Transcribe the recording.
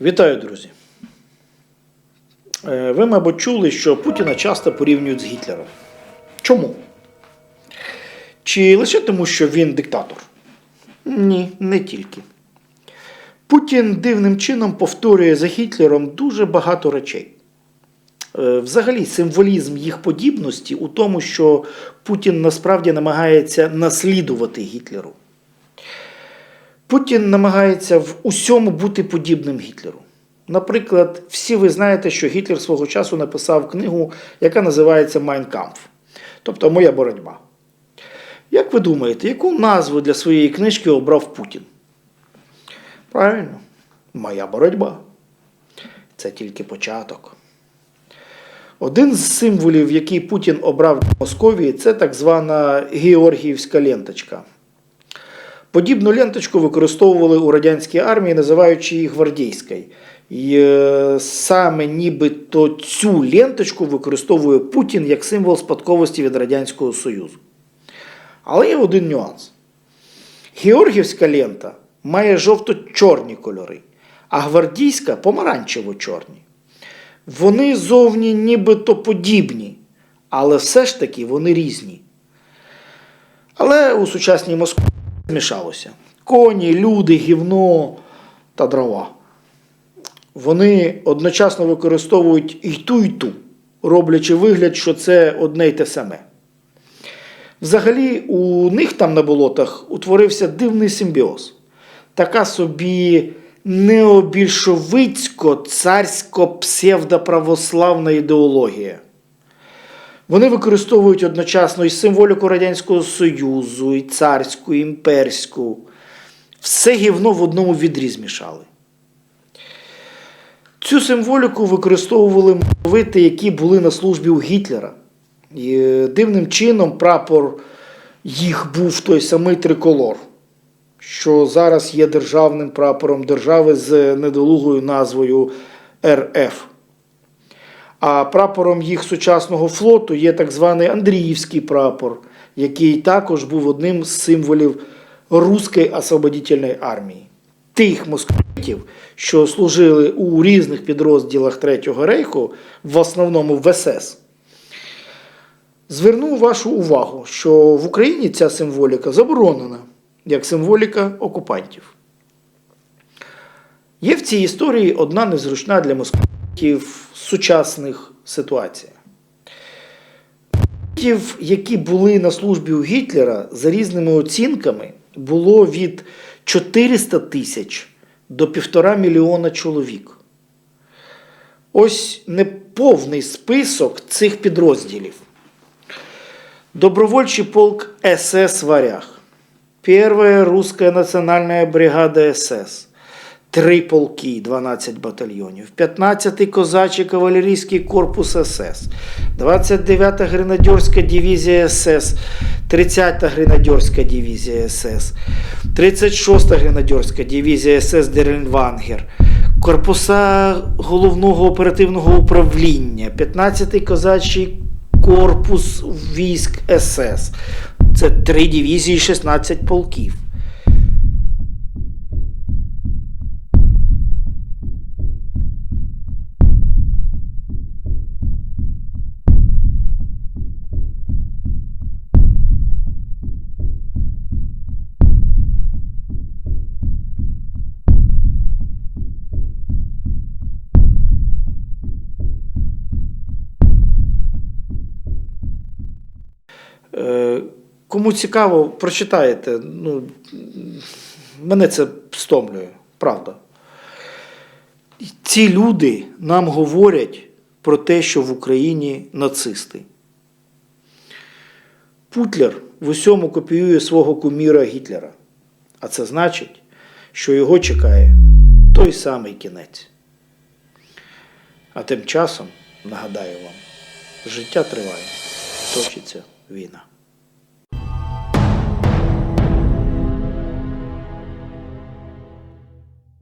Вітаю, друзі. Е, Ви, мабуть, чули, що Путіна часто порівнюють з Гітлером. Чому? Чи лише тому, що він диктатор? Ні, не тільки. Путін дивним чином повторює за Гітлером дуже багато речей. Е, Взагалі, символізм їх подібності у тому, що Путін насправді намагається наслідувати Гітлеру. Путін намагається в усьому бути подібним Гітлеру. Наприклад, всі ви знаєте, що Гітлер свого часу написав книгу, яка називається Kampf, тобто Моя боротьба. Як ви думаєте, яку назву для своєї книжки обрав Путін? Правильно, Моя боротьба. Це тільки початок. Один з символів, який Путін обрав для Московії, це так звана Георгіївська ленточка. Подібну ленточку використовували у радянській армії, називаючи її гвардійською. І е, саме нібито цю ленточку використовує Путін як символ спадковості від Радянського Союзу. Але є один нюанс. Георгівська лента має жовто-чорні кольори, а гвардійська помаранчево-чорні. Вони зовні нібито подібні, але все ж таки вони різні. Але у сучасній Москві змішалося. Коні, люди, гівно та дрова. Вони одночасно використовують і ту, і ту, роблячи вигляд, що це одне й те саме. Взагалі, у них там на болотах утворився дивний симбіоз. Така собі необільшовицько-царсько-псевдоправославна ідеологія. Вони використовують одночасно і символіку Радянського Союзу, і царську, і імперську. Все гівно в одному відрі змішали. Цю символіку використовували мовити, які були на службі у Гітлера. І е, дивним чином прапор їх був той самий триколор, що зараз є державним прапором держави з недолугою назвою РФ. А прапором їх сучасного флоту є так званий Андріївський прапор, який також був одним з символів Руської освободительної армії. Тих москвитів, що служили у різних підрозділах Третього рейху, в основному в СС. Зверну вашу увагу, що в Україні ця символіка заборонена як символіка окупантів. Є в цій історії одна незручна для москвитів сучасних ситуація. Москвитів, які були на службі у Гітлера, за різними оцінками, було від 400 тисяч до півтора мільйона чоловік. Ось неповний список цих підрозділів. Добровольчий полк СС «Варяг», Первая русская национальная бригада СС, три полки, 12 батальйонів, 15-й козачий кавалерійський корпус СС, 29-та гренадерська дивізія СС, 30-та гренадерська дивізія СС, 36-та гренадерська дивізія СС Деренвангер, корпуса головного оперативного управління, 15-й козачий корпус військ СС. Це три дивізії, 16 полків. Кому цікаво, прочитаєте. Ну, мене це стомлює, правда. Ці люди нам говорять про те, що в Україні нацисти. Путлер в усьому копіює свого куміра Гітлера. А це значить, що його чекає той самий кінець. А тим часом, нагадаю вам, життя триває, точиться війна.